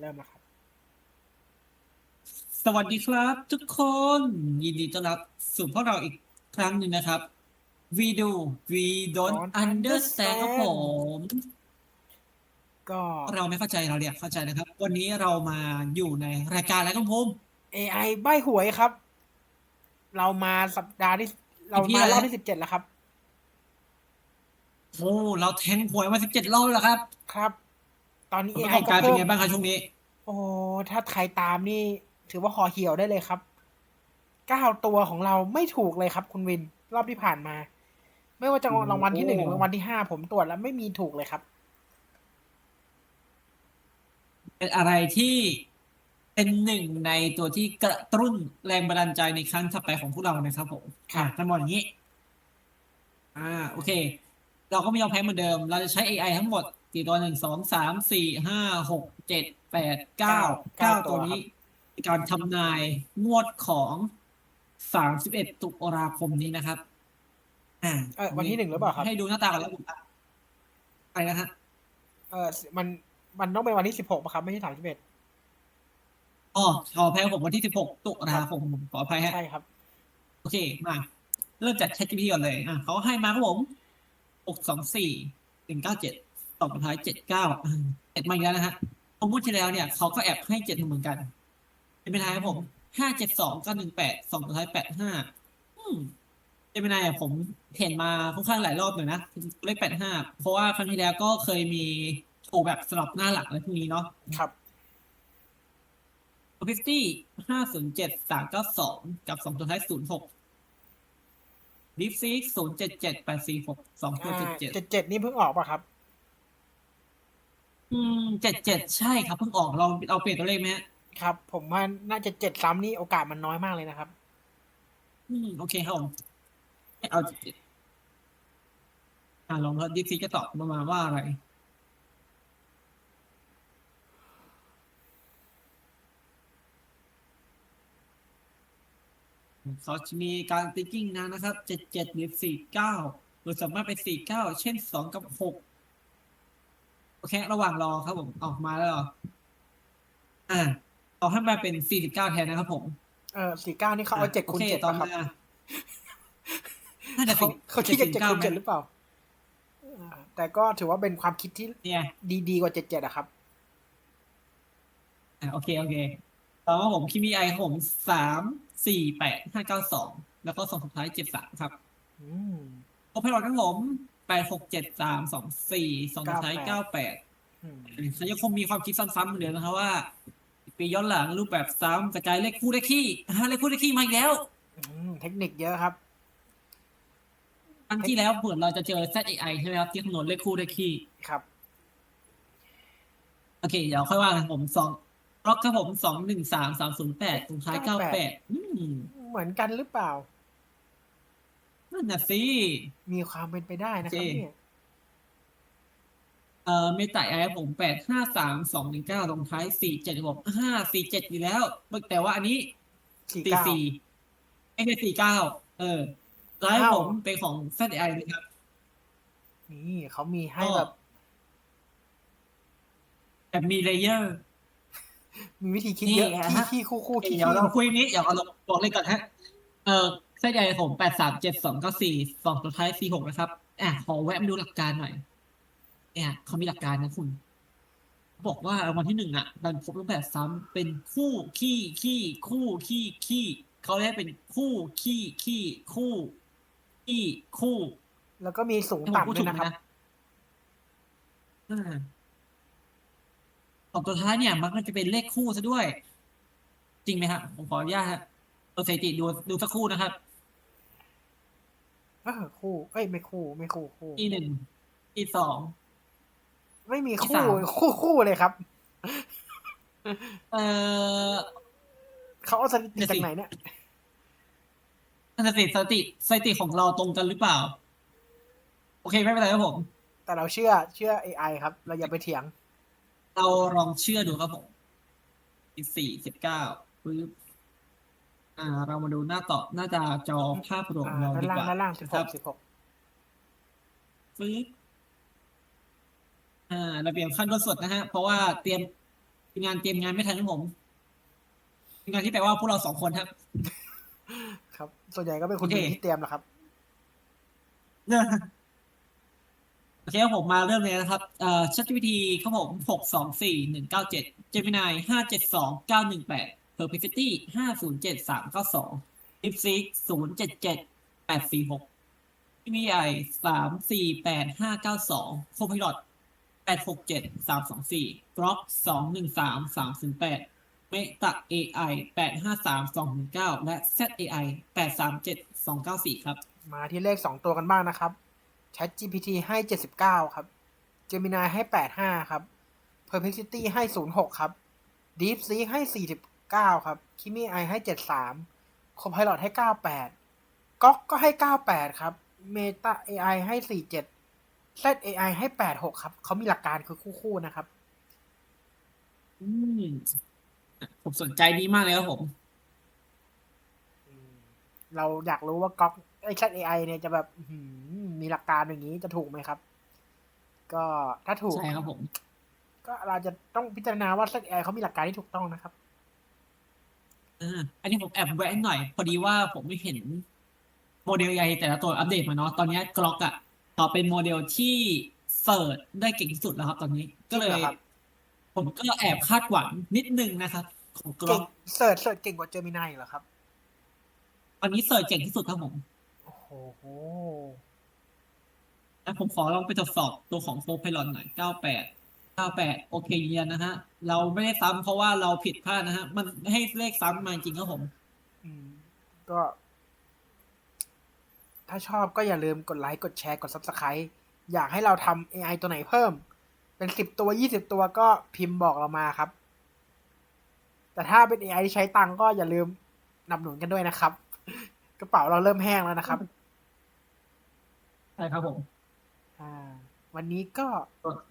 เริ่มแล้วครับ สวัสดีครับ ทุกคน ยินดีต้อนรับสู่พวกเราอีกครั้งหนึ่งนะครับ We do we don't Don't understand ครับผม ก็ เราไม่เข้าใจเราเรียกเข้าใจนะครับ วันนี้เรามาอยู่ในรายการอะไรครับผม AI ใบหวยครับ เรามาสัปดาห์ที่เรามารอบที่สิบเจ็ดแล้วครับ โอ้เราแทงหวยมาสิบเจ็ดรอบแล้วครับ ครับ ตอนนี้ผลประก AI อบก็การเป็นเพิ่มไงบ้างครับช่วงนี้ โอ้ถ้าใครตามนี่ ถือว่าคอเหี่ยวได้เลยครับเก้าตัวของเราไม่ถูกเลยครับ คุณวิน รอบที่ผ่านมา ไม่ว่าจะรางวัลที่หนึ่งหรือรางวัลที่ห้าผมตรวจแล้วไม่มีถูกเลยครับ เป็นอะไรที่เป็นหนึ่งในตัวที่กระตุ้นแรงบันดาลใจในครั้งถัดไปของพวกเรานะครับผมครับอะทั้งหมดอย่างนี้ อ่า โอเค เราก็ไม่ยอมแพ้เหมือนเดิม เราจะใช้ AI ทั้งหมดี่ตัวหนึ่งสองสามสี่ห้าหกเจ็ดแปดเก้าเก้าตัวนี้ การทำนายงวดของสามสิบเอ็ดตุลาคมนี้นะครับ อ่าวันที่หนึ่งหรือเปล่าครับ ให้ดูหน้าตากันแล้วอะอะไรนะฮะเออมันมันต้องเป็นวันที่สิบหกปะครับ ไม่ใช่สามสิบเอ็ดอ๋อขออภัยผมวันที่สิบหกตุลาคมผมขออภัยฮะ ใช่ครับ โอเค มา เริ่มจาก ChatGPT ก่อนเลย อ่าเขาให้มาครับผมหกสองสี่หนึ่งเก้าเจ็ด สองท้ายเจ็ดเก้าเจ็ดมาอีกแล้วนะฮะผมพูดที่แล้วเนี่ยเขาก็แอบให้เจ็ดเหมือนกันเป็นไปได้ครับผมห้าเจ็ดสองเก้าหนึ่งแปดสองท้ายแปดห้าอืมเป็นไปได้อะผมเห็นมาค่อนข้างหลายรอบเลยนะเลขแปดห้าเพราะว่าครั้งที่แล้วก็เคยมีถูกแบบสลับหน้าหลักอะไรพวกนี้เนาะครับพิฟตี้ห้าศูนย์เจ็ดสามเก้าสองกับสองตัวท้ายศูนย์หกดิฟซิกศูนย์เจ็ดเจ็ดแปดสี่หกสองตัวเจ็ดเจ็ดเจ็ดเจ็ดนี่เพิ่งออกป่ะครับ อืม เจ็ดเจ็ดใช่ครับเพิ่งออกเราเราเปลี่ยนตัวเลขไหมฮะครับ ผมว่าน่าจะเจ็ดซ้ำนี่โอกาสมันน้อยมากเลยนะครับ อืมโอเคครับผมให้เอาเจ็ดเจ็ดอ่าลองแล้วดิฟซิกจะตอบประมาณว่าอะไรเขาจะมีการติ๊กกิ้งนะนะครับเจ็ดเจ็ดหรือสี่เก้าหรือสามารถเป็นสี่เก้าเช่นสองกับหก โอเคระหว่างรอครับผมออกมาแล้วเหรออ่าเอาให้มาเป็นสี่สิบเก้าแทนนะครับผมเออสี่เก้านี่เขาเอาเจ็ดคูณโอเจ็ดต่อป่ะครับมาน่าจะเขาสิบเขาคิดกันเจ็ดคูณไหมเจ็ดหรือเปล่าอ่าแต่ก็ถือว่าเป็นความคิดที่เนี่ยดีดีกว่าเจ็ดเจ็ดอะครับอ่าโอเคโอเคต่อมาผมคิมีไอครับผมสามสี่แปดห้าเก้าสองแล้วก็สองสุดท้ายเจ็ดสามครับอืมโอเพนรอนทั้งผม แปดหกเจ็ดสามสองสี่สองสุดท้ายเก้าแปดอืมเขายังคงมีความคิดซ้ำๆเหมือนเดิมนะครับว่า ปีย้อนหลังรูปแบบซ้ำกระจายเลขคู่เลขคี่ฮะเลขคู่เลขคี่มาอีกแล้วอืมเทคนิคเยอะครับครั้งที่แล้วเหมือนเราจะเจอ ZAI ใช่ไหมครับที่คำนวณเลขคู่เลขคี่ครับ โอเค เดี๋ยวค่อยว่ากันผมสองล็อกครับผมสองหนึ่งสามสามศูนย์แปดตรงท้ายเก้าแปดอืมเหมือนกันหรือเปล่า นั่นน่ะสิ มีความเป็นไปได้นะครับโอเคเนี่ยเอ่อเมตาไอผมแปดห้าสามสองหนึ่งเก้าตรงท้ายสี่เจ็ดผมห้าสี่เจ็ดอยู่แล้วแต่ว่าอันนี้สี่สี่เก้า สี่ไม่ใช่สี่เก้าเออร้ายอ้าว ผมเป็นของ ZAI นะครับ นี่เขามีให้ก็แบบแบบมีเลเยอร์ มีวิธีคิดเยอะนี่ขี้ฮะขี้คู่คู่ขี้เดี๋ยวขี้เราคุยนี้เดี๋ยวเอาลงบอกเลยก่อนฮะ เออ เส้นใหญ่ผมแปดสามเจ็ดสองเก้าสี่สองตัวท้ายสี่หกนะครับอะขอแวะมาดูหลักการหน่อยเนี่ยเขามีหลักการนะคุณ บอกว่ารางวัลที่หนึ่งอะดันพบรูปแบบซ้ำเป็นคู่ขี้ขี้คู่ขี้ขี้เขาเรียกเป็นคู่ขี้ขี้คู่ขี้คู่ แล้วก็มีสูงให้ผมพูดต่ำด้ถูวยกไหมนะครับนะอ่าสองตัวท้ายเนี่ย มันก็จะเป็นเลขคู่ซะด้วย จริงไหมครับผมขออนุญาตฮะตัวสถิติดูดูสักครู่นะครับ เออคู่ เอ้ยไม่คู่ ไม่คู่คู่ อีหนึ่งอีสอง ไม่มีที่คู่สาม คู่คู่เลยครับ เอ่อเขาเอาสถิติเดี๋ยวสิจากไหนเนี่ย สถิติสถิติสถิติของเราตรงกันหรือเปล่า โอเคไม่เป็นไรครับผม แต่เราเชื่อเชื่อ AI ครับ เราอย่าไปเถียงเราลองเชื่อดูครับผมสิบสี่สิบเก้าปึ๊บ อ่า เรามาดูหน้าต่อหน้าจาจอภาพรวมของอ่าเราด้านดีล่างกว่าด้านล่างสิบหครักบสิบหกปึ๊บอ่าระเบียบขั้นต้นสดนะฮะ เพราะว่าเตรียมทีมงานเตรียมงานไม่ทันครับผมทีมงานที่แปลว่าพวกเราสองคนครับ ครับ ส่วนใหญ่ก็เป็นคุณโอเควินที่เตรียมแหละครับโอเคครับผมมาเริ่มเลยนะครับ เอ่อ ChatGPT ครับผมหกสองสี่หนึ่งเก้าเจ็ด Gemini ห้าเจ็ดสองเก้าหนึ่งแปด Perplexity ห้าศูนย์เจ็ดสามเก้าสอง DeepSeek ศูนย์เจ็ดเจ็ดแปดสี่หก MI สามสี่แปดห้าเก้าสอง Copilot แปดหกเจ็ดสามสองสี่ Grok สองหนึ่งสามสามศูนย์แปด Meta AI แปดห้าสามสองหนึ่งเก้าและ ZAI แปดสามเจ็ดสองเก้าสี่ครับ มาที่เลขสองตัวกันบ้างนะครับ Chat GPT ให้เจ็ดสิบเก้าครับ Gemini ให้แปดห้าครับ Perplexity ให้ศูนย์หกครับ DeepSeek ให้สี่สิบ เก้าครับ Kimi AI ให้เจ็ดสาม Copilot ให้เก้าแปดก๊อกก็ให้เก้าแปดครับ Meta AI ให้สี่เจ็ด ZAI ให้แปดหกครับ เขามีหลักการคือคู่ๆนะครับ อืมผมสนใจดีมากเลยครับผมอืมเราอยากรู้ว่าก๊อกไอ้ Chat AI เนี่ยจะแบบอื้อหือมีหลักการอย่างนี้จะถูกไหมครับ ก็ถ้าถูกใช่ครับผม ก็เราจะต้องพิจารณาว่า Chat AI เขามีหลักการที่ถูกต้องนะครับ อ่าอันนี้ผมแอบแวะหน่อย พอดีว่าผมไม่เห็น โมเดล AI แต่ละตัวอัปเดตมาเนาะตอนนี้กรอกอะต่อเป็นโมเดลที่เสิร์ชได้เก่งที่สุดแล้วครับตอนนี้ก็เลจริงยเหรอครับผมก็แอบคาดหวังนิดนึงนะครับของกรเก่องกเสิร์ชเสิร์ชเก่งกว่า Gemini เหรอครับตอนนี้เสิร์ชเก่งที่สุดครับผมโอ้โหแล้วผมขอลองไปตรวจสอบตัวของโฟร์ไพลอนหน่อย98 98โอเคยืนยันนะฮะ เราไม่ได้ซ้ำเพราะว่าเราผิดพลาดนะฮะ มันให้เลขซ้ำมาจริงครับผม อืมก็ ถ้าชอบก็อย่าลืมกดไลค์กดแชร์กด Subscribe อยากให้เราทำ AI ตัวไหนเพิ่ม เป็นสิบตัวยี่สิบตัวก็พิมพ์บอกเรามาครับ แต่ถ้าเป็น AI ที่ใช้ตังค์ก็อย่าลืมหนับหนุนกันด้วยนะครับ กระเป๋าเราเริ่มแห้งแล้วนะครับ ใช่ครับผม อ่า วันนี้ก็ โอเค